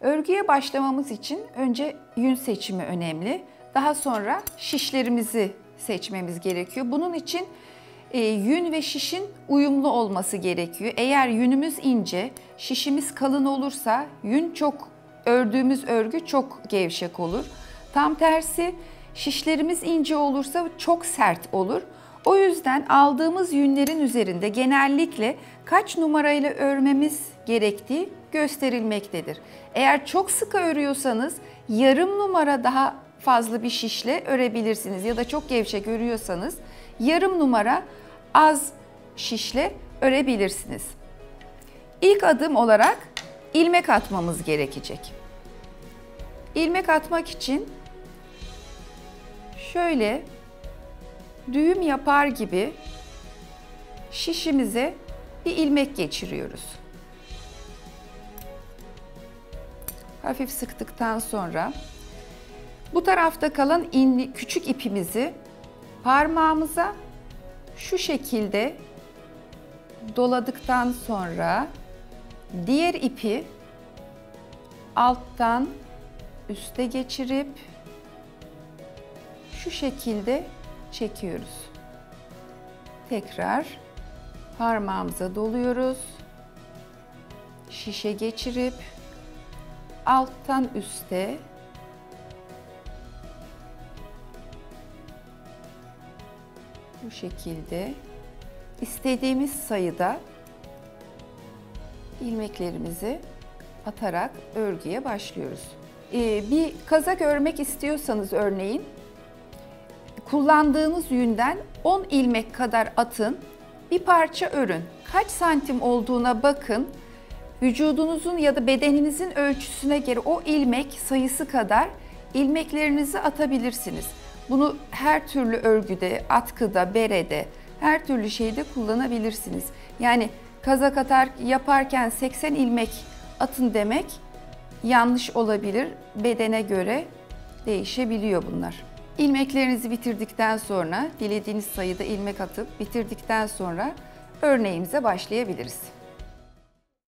Örgüye başlamamız için önce yün seçimi önemli. Daha sonra şişlerimizi seçmemiz gerekiyor. Bunun için e, yün ve şişin uyumlu olması gerekiyor. Eğer yünümüz ince, şişimiz kalın olursa yün çok ördüğümüz örgü çok gevşek olur. Tam tersi şişlerimiz ince olursa çok sert olur. O yüzden aldığımız yünlerin üzerinde genellikle kaç numarayla örmemiz gerektiği gösterilmektedir. Eğer çok sıkı örüyorsanız yarım numara daha fazla bir şişle örebilirsiniz ya da çok gevşek örüyorsanız yarım numara az şişle örebilirsiniz. İlk adım olarak ilmek atmamız gerekecek. İlmek atmak için şöyle düğüm yapar gibi şişimize bir ilmek geçiriyoruz. Hafif sıktıktan sonra bu tarafta kalan inli, küçük ipimizi parmağımıza şu şekilde doladıktan sonra diğer ipi alttan üste geçirip şu şekilde çekiyoruz. Tekrar parmağımıza doluyoruz. Şişe geçirip alttan üste bu şekilde istediğimiz sayıda ilmeklerimizi atarak örgüye başlıyoruz. Ee, bir kazak örmek istiyorsanız örneğin kullandığınız yünden 10 ilmek kadar atın, bir parça örün. Kaç santim olduğuna bakın. Vücudunuzun ya da bedeninizin ölçüsüne göre o ilmek sayısı kadar ilmeklerinizi atabilirsiniz. Bunu her türlü örgüde, atkıda, berede, her türlü şeyde kullanabilirsiniz. Yani kazak atar yaparken 80 ilmek atın demek yanlış olabilir. Bedene göre değişebiliyor bunlar. İlmeklerinizi bitirdikten sonra dilediğiniz sayıda ilmek atıp bitirdikten sonra örneğimize başlayabiliriz.